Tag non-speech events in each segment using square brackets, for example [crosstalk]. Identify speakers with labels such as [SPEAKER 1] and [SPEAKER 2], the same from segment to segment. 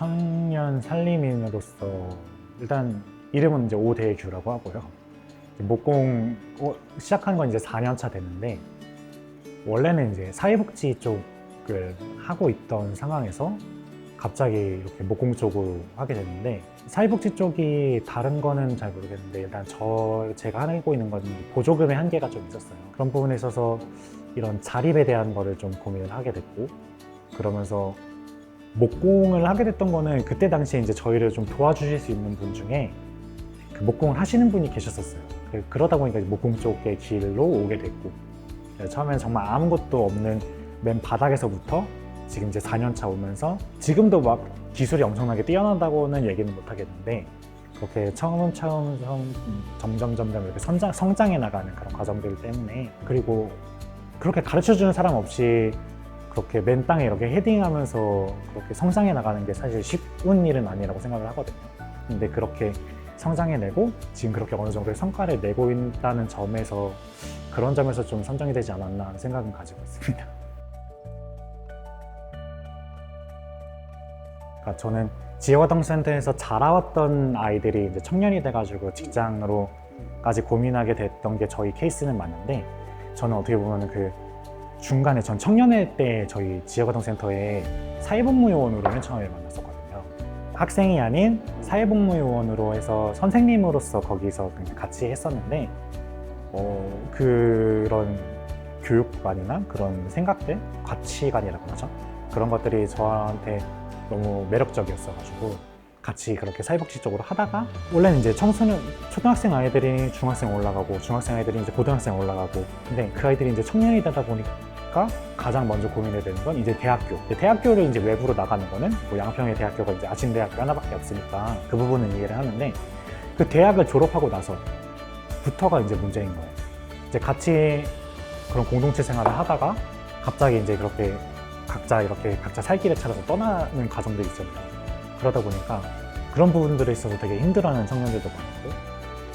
[SPEAKER 1] 청년 살림인으로서 일단 이름은 이제 오대규라고 하고요. 목공 어, 시작한 건 이제 4년 차 됐는데 원래는 이제 사회복지 쪽을 하고 있던 상황에서 갑자기 이렇게 목공 쪽으로 하게 됐는데 사회복지 쪽이 다른 거는 잘 모르겠는데 일단 저 제가 하고 있는 건 보조금의 한계가 좀 있었어요. 그런 부분에 있어서 이런 자립에 대한 거를 좀 고민을 하게 됐고 그러면서 목공을 하게 됐던 거는 그때 당시에 이제 저희를 좀 도와주실 수 있는 분 중에 그 목공을 하시는 분이 계셨었어요. 그- 그러다 보니까 목공 쪽의 길로 오게 됐고 그래서 처음에는 정말 아무것도 없는 맨 바닥에서부터 지금 이제 4년 차 오면서 지금도 막 기술이 엄청나게 뛰어나다고는 얘기는 못 하겠는데 그렇게 처음 처음 점점 점점 이렇게 성장, 성장해 나가는 그런 과정들 때문에 그리고 그렇게 가르쳐 주는 사람 없이 그렇게 맨 땅에 이렇게 헤딩하면서 그렇게 성장해 나가는 게 사실 쉬운 일은 아니라고 생각을 하거든요. 근데 그렇게 성장해내고 지금 그렇게 어느 정도의 성과를 내고 있다는 점에서 그런 점에서 좀 선정이 되지 않았나 하는 생각은 가지고 있습니다. [laughs] 그러니까 저는 지역활동센터에서 자라왔던 아이들이 이제 청년이 돼가지고 직장으로까지 고민하게 됐던 게 저희 케이스는 맞는데 저는 어떻게 보면 그 중간에 전 청년회 때 저희 지역활동센터에 사회복무요원으로 맨 처음에 만났었거든요. 학생이 아닌 사회복무요원으로 해서 선생님으로서 거기서 그냥 같이 했었는데 어, 그런 교육관이나 그런 생각들, 가치관이라고 하죠. 그런 것들이 저한테 너무 매력적이었어가지고 같이 그렇게 사회복지 쪽으로 하다가 원래는 이제 청소년 초등학생 아이들이 중학생 올라가고 중학생 아이들이 이제 고등학생 올라가고 근데 그 아이들이 이제 청년이 되다 보니까 가장 먼저 고민이 되는 건 이제 대학교 대학교를 이제 외부로 나가는 거는 뭐 양평의 대학교가 이제 아신대학교 하나밖에 없으니까 그 부분은 이해를 하는데 그 대학을 졸업하고 나서부터가 이제 문제인 거예요 이제 같이 그런 공동체 생활을 하다가 갑자기 이제 그렇게 각자 이렇게 각자 살 길을 찾아서 떠나는 과정들이 있잖아요. 그러다 보니까 그런 부분들에 있어서 되게 힘들어하는 청년들도 많고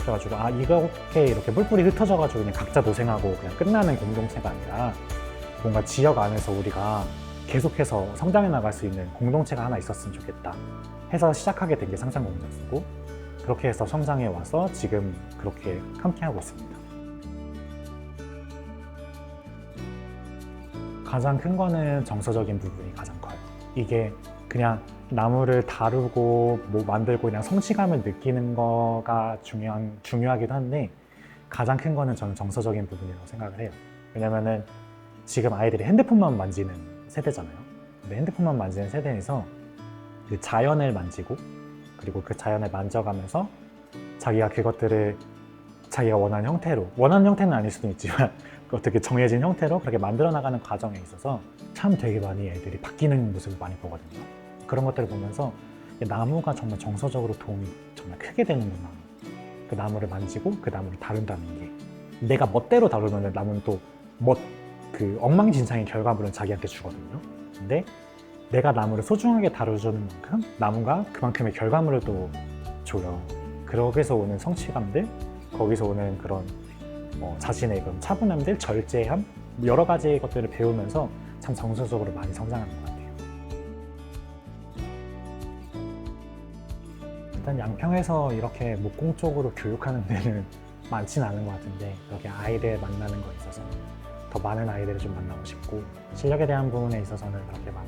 [SPEAKER 1] 그래가지고 아 이렇게 이렇게 뿔뿔이 흩어져가지고 그냥 각자 도생하고 그냥 끝나는 공동체가 아니라 뭔가 지역 안에서 우리가 계속해서 성장해 나갈 수 있는 공동체가 하나 있었으면 좋겠다 해서 시작하게 된 게 상상공작소고 그렇게 해서 성장해 와서 지금 그렇게 함께하고 있습니다. 가장 큰 거는 정서적인 부분이 가장 커요. 이게 그냥 나무를 다루고 뭐 만들고 그냥 성취감을 느끼는 거가 중요한 중요하기도 한데 가장 큰 거는 저는 정서적인 부분이라고 생각을 해요. 왜냐면은 지금 아이들이 핸드폰만 만지는 세대잖아요. 근데 핸드폰만 만지는 세대에서 그 자연을 만지고 그리고 그 자연을 만져가면서 자기가 그것들을 자기가 원하는 형태로 원하는 형태는 아닐 수도 있지만 [laughs] 그 어떻게 정해진 형태로 그렇게 만들어 나가는 과정에 있어서 참 되게 많이 애들이 바뀌는 모습을 많이 보거든요. 그런 것들을 보면서 나무가 정말 정서적으로 도움이 정말 크게 되는구나. 그 나무를 만지고 그 나무를 다룬다는 게 내가 멋대로 다루면 나무는 또 멋 그 엉망진창의 결과물은 자기한테 주거든요. 근데 내가 나무를 소중하게 다뤄주는 만큼 나무가 그만큼의 결과물을 또 줘요. 그러게서 오는 성취감들, 거기서 오는 그런 어, 자신의 그런 차분함들, 절제함 여러 가지 것들을 배우면서 참 정서적으로 많이 성장하는 것 같아요. 일단 양평에서 이렇게 목공 쪽으로 교육하는 [laughs] 데는 많지는 않은 것 같은데 그렇게 아이들 만나는 거에 있어서는 더 많은 아이들을 좀 만나고 싶고 실력에 대한 부분에 있어서는 그렇게 막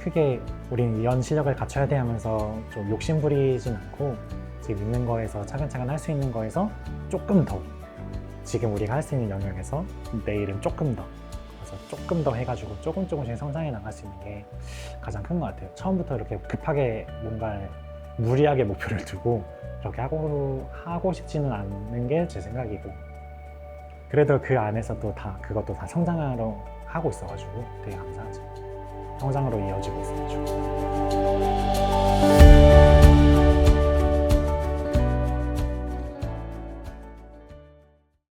[SPEAKER 1] 크게 우린 이런 실력을 갖춰야 돼 하면서 좀 욕심 부리진 않고 지금 있는 거에서 차근차근 할 수 있는 거에서 조금 더 지금 우리가 할 수 있는 영역에서 내일은 조금 더 그래서 조금 더 해가지고 조금 조금씩 성장해 나갈 수 있는 게 가장 큰 것 같아요. 처음부터 이렇게 급하게 뭔가 무리하게 목표를 두고 그렇게 하고 하고 싶지는 않는 게 제 생각이고 그래도 그 안에서 또 다 그것도 다 성장하러 하고 있어가지고 되게 감사하죠. 성장으로 이어지고 있어가지고.